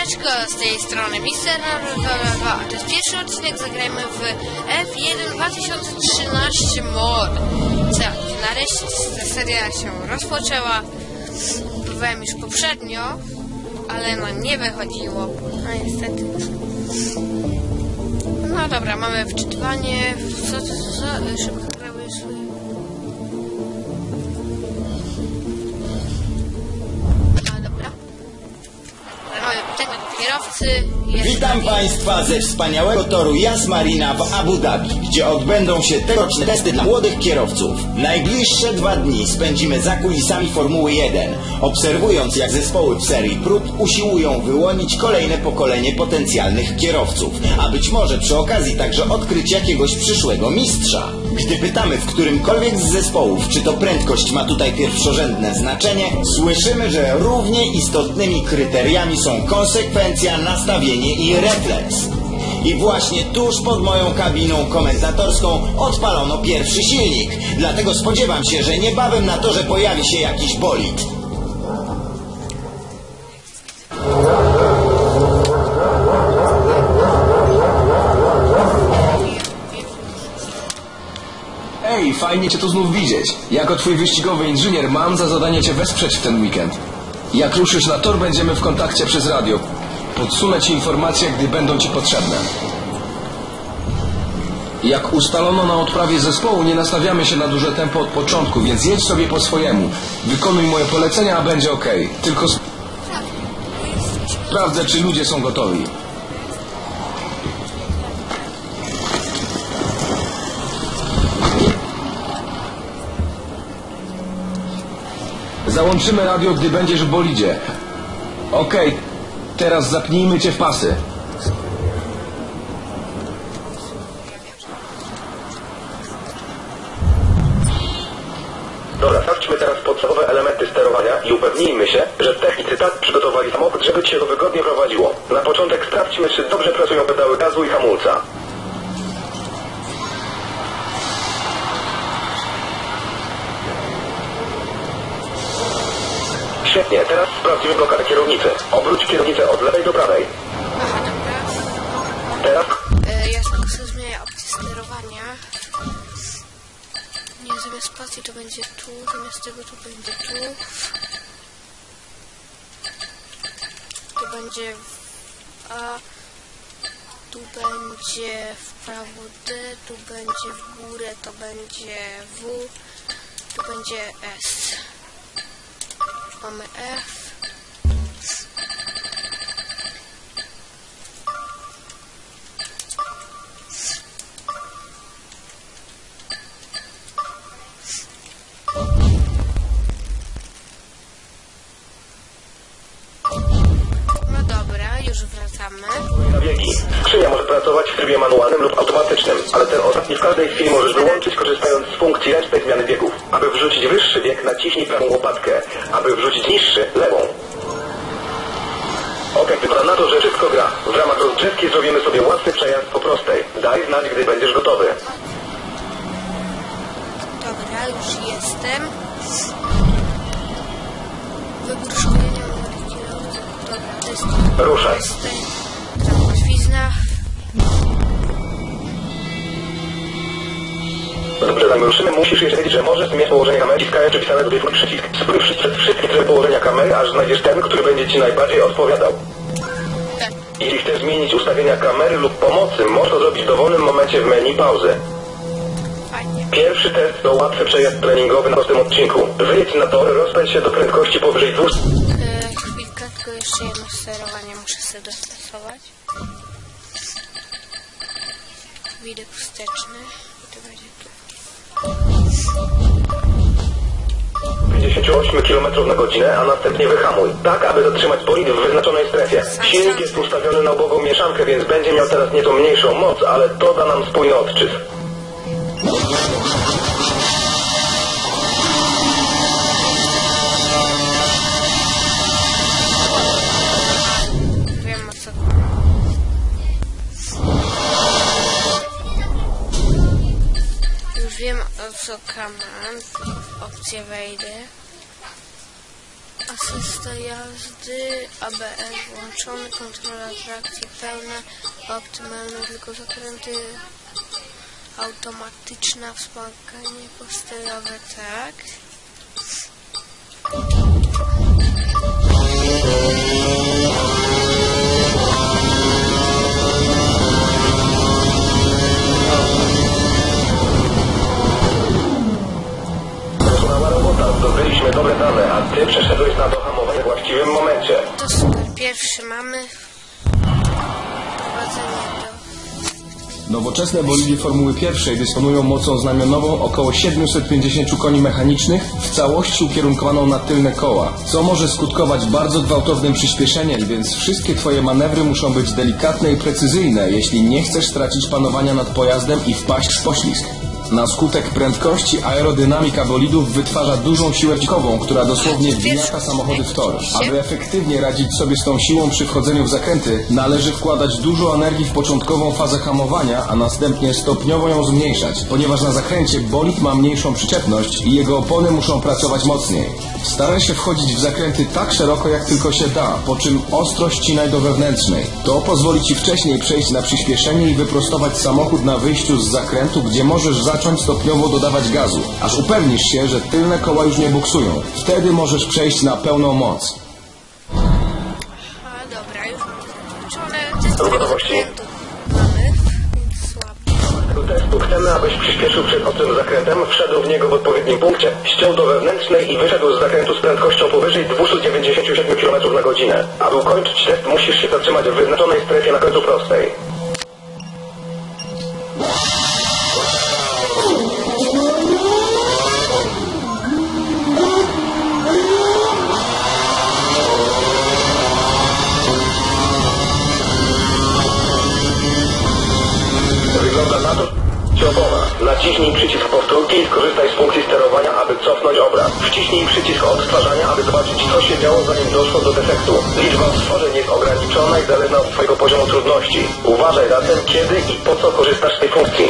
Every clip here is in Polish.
Siemaneczko, z tej strony Mister a to jest pierwszy odcinek, zagrajmy w F1 2013 mod. Co, nareszcie ta seria się rozpoczęła. Próbowałem już poprzednio, ale no nie wychodziło. No niestety. No dobra, mamy wczytywanie. Co to za szybko kierowcy. Witam Państwa ze wspaniałego toru Yas Marina w Abu Dhabi, gdzie odbędą się tegoroczne testy dla młodych kierowców. Najbliższe dwa dni spędzimy za kulisami Formuły 1, obserwując jak zespoły w serii prób usiłują wyłonić kolejne pokolenie potencjalnych kierowców, a być może przy okazji także odkryć jakiegoś przyszłego mistrza. Gdy pytamy w którymkolwiek z zespołów, czy to prędkość ma tutaj pierwszorzędne znaczenie, słyszymy, że równie istotnymi kryteriami są konsekwencja, nastawienie i refleks. I właśnie tuż pod moją kabiną komentatorską odpalono pierwszy silnik. Dlatego spodziewam się, że niebawem na torze pojawi się jakiś bolid. Ej, fajnie Cię tu znów widzieć. Jako Twój wyścigowy inżynier mam za zadanie Cię wesprzeć w ten weekend. Jak ruszysz na tor, będziemy w kontakcie przez radio. Podsunę Ci informacje, gdy będą Ci potrzebne. Jak ustalono na odprawie zespołu, nie nastawiamy się na duże tempo od początku, więc jedź sobie po swojemu. Wykonuj moje polecenia, a będzie ok. Tylko sp- sprawdzę, czy ludzie są gotowi. Załączymy radio, gdy będziesz w bolidzie. Okej, teraz zapnijmy cię w pasy. Dobra, sprawdźmy teraz podstawowe elementy sterowania i upewnijmy się, że technicy tak przygotowali samochód, żeby Cię go wygodnie prowadziło. Na początek sprawdźmy, czy dobrze pracują pedały gazu i hamulca. Świetnie, teraz sprawdzimy blokadę kierownicy. Obróć kierownicę od lewej do prawej. Teraz E, Ja sobie zmienię opcję sterowania. Nie, zamiast spacji to będzie tu, zamiast tego to będzie tu. Tu będzie w A, tu będzie w prawo D, tu będzie w górę, to będzie W, tu będzie S. Mamy F. już wracamy. Skrzynia może pracować w trybie manualnym lub automatycznym, ale ten ostatni w każdej chwili możesz wyłączyć korzystając z funkcji ręcznej zmiany biegów. Aby wrzucić wyższy bieg, naciśnij prawą łopatkę. Aby wrzucić niższy, lewą. Okej, wygląda na to, że wszystko gra. W ramach rozgrzewki zrobimy sobie łatwy przejazd po prostej. Daj znać, gdy będziesz gotowy. Dobra, już jestem. Wybór szkolenia Ruszaj. Dobrze, zanim ruszymy, musisz jeszcze wiedzieć, że możesz zmieniać położenie kamery, wciskając przypisane do twój przycisk. Spróbuj wszystkie tryby położenia kamery, aż znajdziesz ten, który będzie ci najbardziej odpowiadał. Tak. Jeśli chcesz zmienić ustawienia kamery lub pomocy, możesz to zrobić w dowolnym momencie w menu pauzy. Pierwszy test to łatwy przejazd treningowy na prostym odcinku. Wyjedź na tor, rozpędź się do prędkości powyżej 200 muszę sobie dostosować. Widok wsteczny. I to będzie tu. 58 km na godzinę, a następnie wyhamuj. Tak, aby zatrzymać bolid w wyznaczonej strefie. Silnik jest ustawiony na ubogą mieszankę, więc będzie miał teraz nieco mniejszą moc, ale to da nam spójny odczyt. Co command. Opcję wejdę. Asysta jazdy, ABS włączony, kontrola trakcji pełna, optymalne tylko zakręty, automatyczna wspomaganie posterowe, tak. Zdobyliśmy dobre dane, a ty przeszedłeś na dohamowanie w właściwym momencie. To super, pierwszy mamy. Prowadzenie do... Nowoczesne bolidy Formuły pierwszej dysponują mocą znamionową około 750 koni mechanicznych, w całości ukierunkowaną na tylne koła, co może skutkować bardzo gwałtownym przyspieszeniem, więc wszystkie Twoje manewry muszą być delikatne i precyzyjne, jeśli nie chcesz stracić panowania nad pojazdem i wpaść w poślizg. Na skutek prędkości aerodynamika bolidów wytwarza dużą siłę dźwigową, która dosłownie wmiata samochody w tor. Aby efektywnie radzić sobie z tą siłą przy wchodzeniu w zakręty, należy wkładać dużo energii w początkową fazę hamowania, a następnie stopniowo ją zmniejszać, ponieważ na zakręcie bolid ma mniejszą przyczepność i jego opony muszą pracować mocniej. Staraj się wchodzić w zakręty tak szeroko jak tylko się da, po czym ostro ścinaj do wewnętrznej. To pozwoli Ci wcześniej przejść na przyspieszenie i wyprostować samochód na wyjściu z zakrętu, gdzie możesz zacząć stopniowo dodawać gazu, aż upewnisz się, że tylne koła już nie buksują. Wtedy możesz przejść na pełną moc. A dobra, już mamy zakończone. Test zakrętu mamy, testu chcemy, abyś przyspieszył przed ostrym zakrętem, wszedł w niego w odpowiednim punkcie, ściął do wewnętrznej i wyszedł z zakrętu z prędkością powyżej 297 km na godzinę. Aby ukończyć test, musisz się zatrzymać w wyznaczonej strefie na końcu prostej. Wygląda na to, opona. Naciśnij przycisk powtórki i skorzystaj z funkcji sterowania, aby cofnąć obraz. Wciśnij przycisk odtwarzania, aby zobaczyć, co się działo, zanim doszło do defektu. Liczba stworzeń jest ograniczona i zależna od Twojego poziomu trudności. Uważaj zatem, kiedy i po co korzystasz z tej funkcji.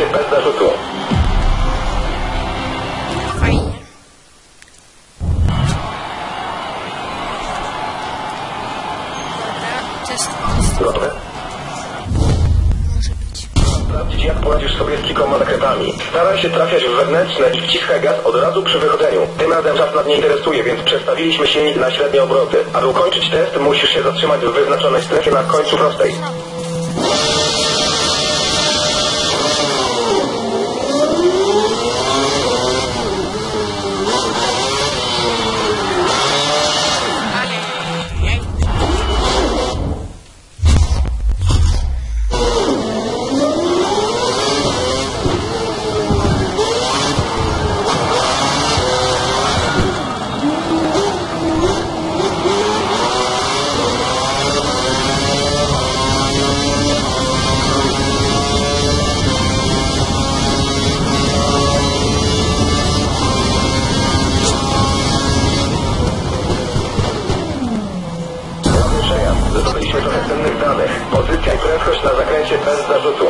Zakręcie bez zarzutu. Fajnie. Dobra, test, test Gotowe? może być. Sprawdzić, jak poradzisz sobie z kilkoma zakrętami. Staraj się trafiać w wewnętrzne i wciskaj gaz od razu przy wychodzeniu. Tym razem czas nas nie interesuje, więc przestawiliśmy silnik na średnie obroty. Aby ukończyć test, musisz się zatrzymać w wyznaczonej strefie na końcu prostej. Na zakręcie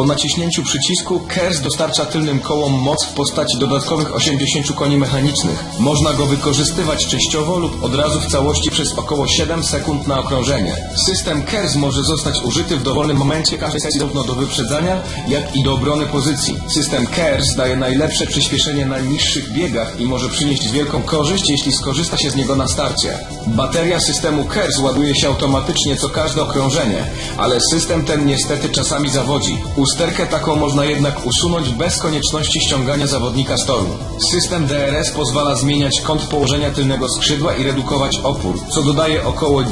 Po naciśnięciu przycisku KERS dostarcza tylnym kołom moc w postaci dodatkowych 80 koni mechanicznych. Można go wykorzystywać częściowo lub od razu w całości przez około 7 sekund na okrążenie. System KERS może zostać użyty w dowolnym momencie każdej sesji zarówno do wyprzedzania, jak i do obrony pozycji. System KERS daje najlepsze przyspieszenie na niższych biegach i może przynieść wielką korzyść, jeśli skorzysta się z niego na starcie. Bateria systemu KERS ładuje się automatycznie co każde okrążenie, ale system ten niestety czasami zawodzi. Usterkę taką można jednak usunąć bez konieczności ściągania zawodnika z toru. System DRS pozwala zmieniać kąt położenia tylnego skrzydła i redukować opór, co dodaje około 10-12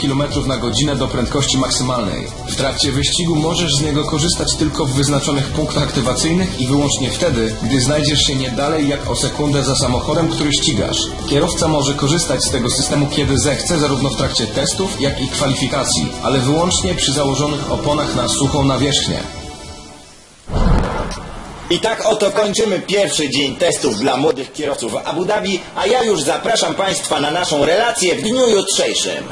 km na godzinę do prędkości maksymalnej. W trakcie wyścigu możesz z niego korzystać tylko w wyznaczonych punktach aktywacyjnych i wyłącznie wtedy, gdy znajdziesz się nie dalej jak o sekundę za samochodem, który ścigasz. Kierowca może korzystać z tego systemu kiedy zechce, zarówno w trakcie testów, jak i kwalifikacji, ale wyłącznie przy założonych oponach na suchą nawierzchnię. I tak oto kończymy pierwszy dzień testów dla młodych kierowców w Abu Dhabi, a ja już zapraszam Państwa na naszą relację w dniu jutrzejszym.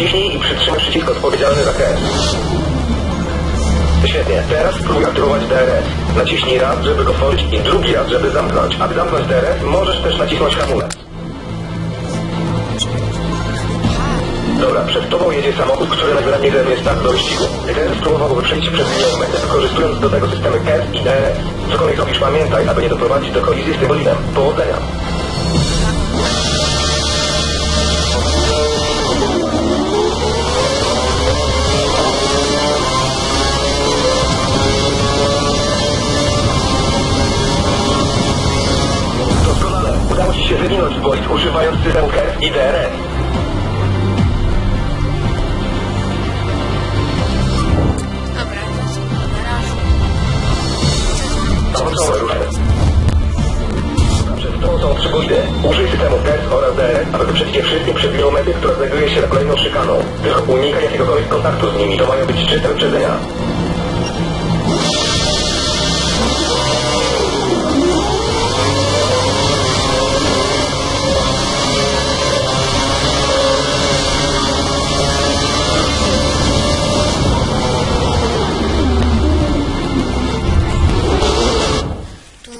DRS. Naciśnij i przytrzymaj przycisk odpowiedzialny za KES. Świetnie, teraz spróbuj aktywować DRS. Naciśnij raz, żeby go otworzyć i drugi raz, żeby zamknąć. Aby zamknąć DRS, możesz też nacisnąć hamulec. Dobra, przed tobą jedzie samochód, który najwyraźniej zajmuje start do wyścigu. Ten spróbował wyprzedzić przed linią metę, wykorzystując do tego systemy KES i DRS. Cokolwiek robisz, pamiętaj, aby nie doprowadzić do kolizji z tym bolidem. Powodzenia. Się bolid używając systemu KES i DRS.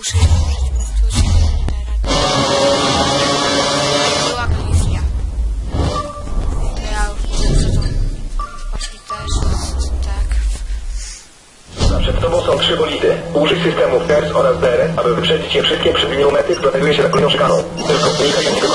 Muszę tu się Była kolizja. To ja już widzę, poszli też tak. Przed tobą są trzy bolidy. Użyj systemów KES oraz DRS, aby wyprzedzić je wszystkie przed linią mety, która znajduje się za kolejną szykaną. Tylko unikaj jakiegokolwiek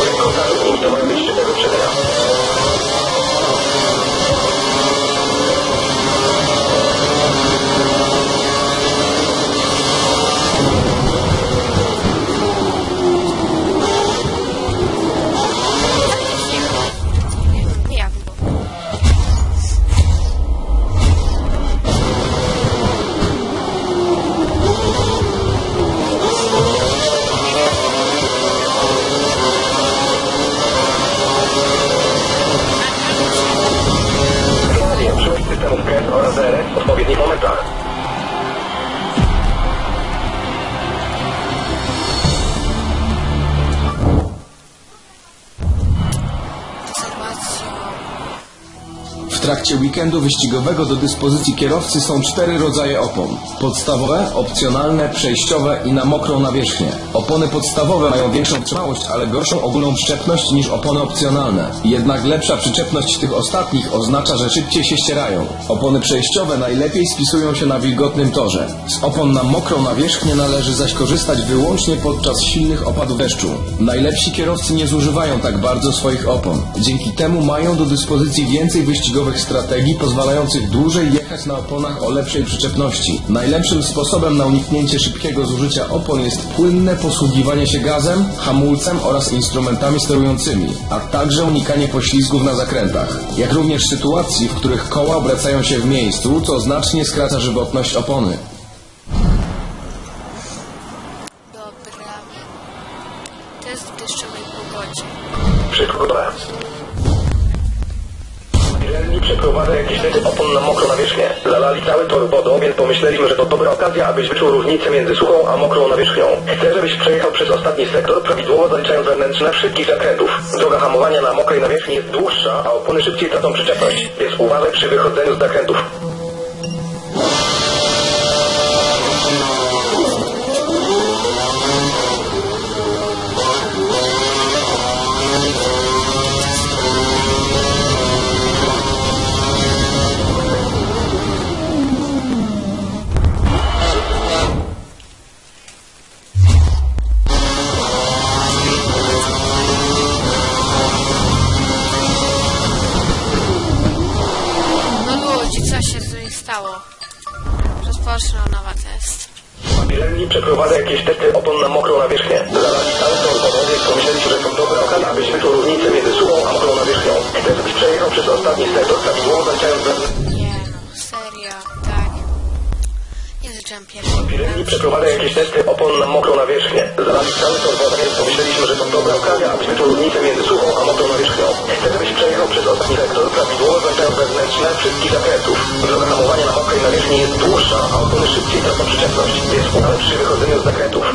weekendu wyścigowego do dyspozycji kierowcy są cztery rodzaje opon. Podstawowe, opcjonalne, przejściowe i na mokrą nawierzchnię. Opony podstawowe mają większą wytrzymałość, ale gorszą ogólną przyczepność niż opony opcjonalne. Jednak lepsza przyczepność tych ostatnich oznacza, że szybciej się ścierają. Opony przejściowe najlepiej spisują się na wilgotnym torze. Z opon na mokrą nawierzchnię należy zaś korzystać wyłącznie podczas silnych opadów deszczu. Najlepsi kierowcy nie zużywają tak bardzo swoich opon. Dzięki temu mają do dyspozycji więcej wyścigowych strategii pozwalających dłużej jechać na oponach o lepszej przyczepności. Najlepszym sposobem na uniknięcie szybkiego zużycia opon jest płynne posługiwanie się gazem, hamulcem oraz instrumentami sterującymi, a także unikanie poślizgów na zakrętach, jak również sytuacji, w których koła obracają się w miejscu, co znacznie skraca żywotność opony. Abyś wyczuł różnicę między suchą a mokrą nawierzchnią. Chcę, żebyś przejechał przez ostatni sektor, prawidłowo zaliczając wewnętrzne wszystkich zakrętów. Droga hamowania na mokrej nawierzchni jest dłuższa, a opony szybciej tracą przyczepność. Więc uważaj przy wychodzeniu z zakrętów. Pirelli przeprowadza jakieś testy opon na mokrą nawierzchnię. Zalali cały tor wodą, więc pomyśleliśmy, że to dobra okazja, abyś wyczuł różnicę między suchą a mokrą nawierzchnią. Chcę, żebyś przejechał przez ostatni sektor prawidłowo zaliczając wewnętrzne wszystkich zakrętów. Droga hamowania na mokrej nawierzchni jest dłuższa, a opony szybciej tracą przyczepność, więc udane przy wychodzeniu z zakrętów.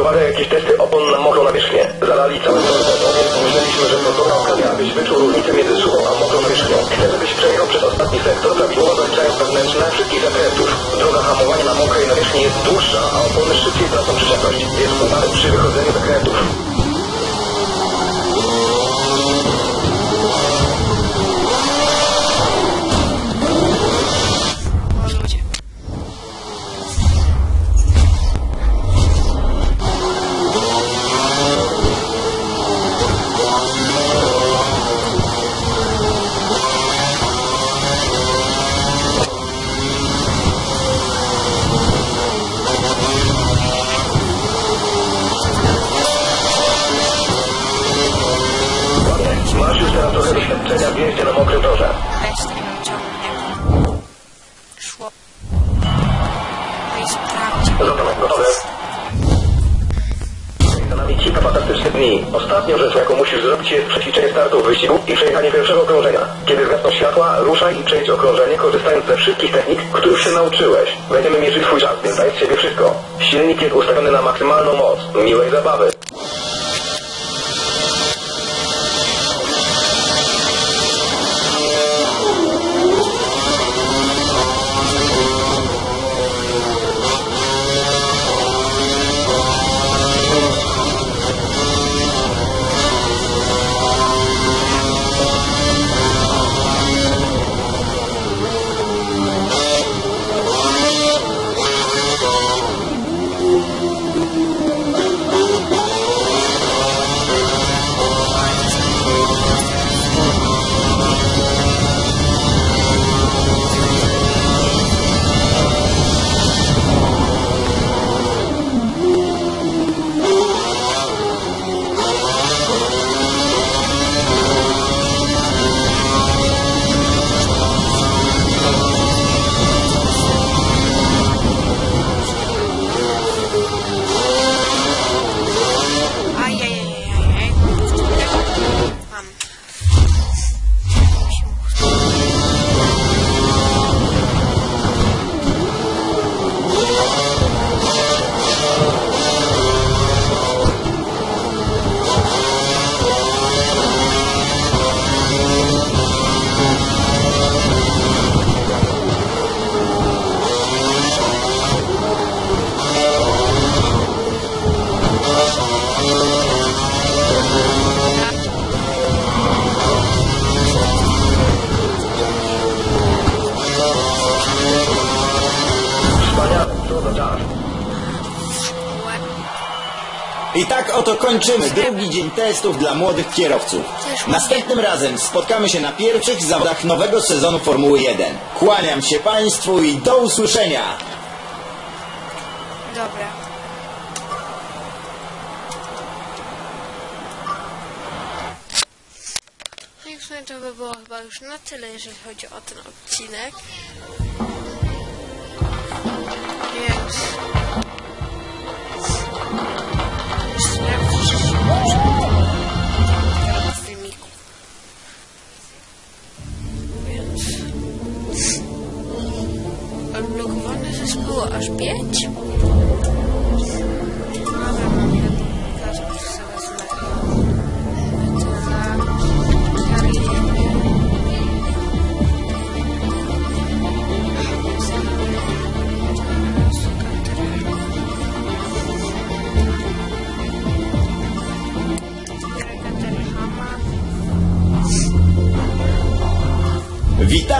Pirelli przeprowadza jakieś testy opon na mokrą nawierzchnię. Zalali cały wodą, więc pomyśleliśmy, że to dobra okazja, abyś wyczuł różnicę między suchą a mokrą nawierzchnią. Chcę, żebyś przejechał przez ostatni sektor, prawidłowo zaliczając wewnętrzne wszystkich zakrętów. Droga hamowania na mokrej nawierzchni jest dłuższa, a opony szybciej tracą przyczepność. Jest udane przy wychodzeniu zakrętów. Silnik jest ustawiony na maksymalną moc. Miłej zabawy. Kończymy drugi dzień testów dla młodych kierowców. Następnym razem spotkamy się na pierwszych zawodach nowego sezonu Formuły 1. Kłaniam się Państwu i do usłyszenia! Dobra. No to by było chyba już na tyle, jeżeli chodzi o ten odcinek. Więc... filmiku. Więc... Odblokowane zespoły aż pięć.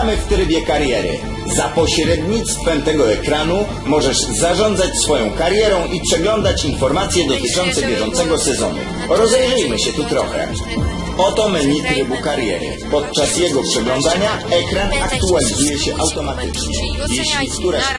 Witamy w trybie kariery. Za pośrednictwem tego ekranu możesz zarządzać swoją karierą i przeglądać informacje dotyczące bieżącego sezonu. Rozejrzyjmy się tu trochę. Oto menu trybu kariery. Podczas jego przeglądania ekran aktualizuje się automatycznie. Jeśli któraś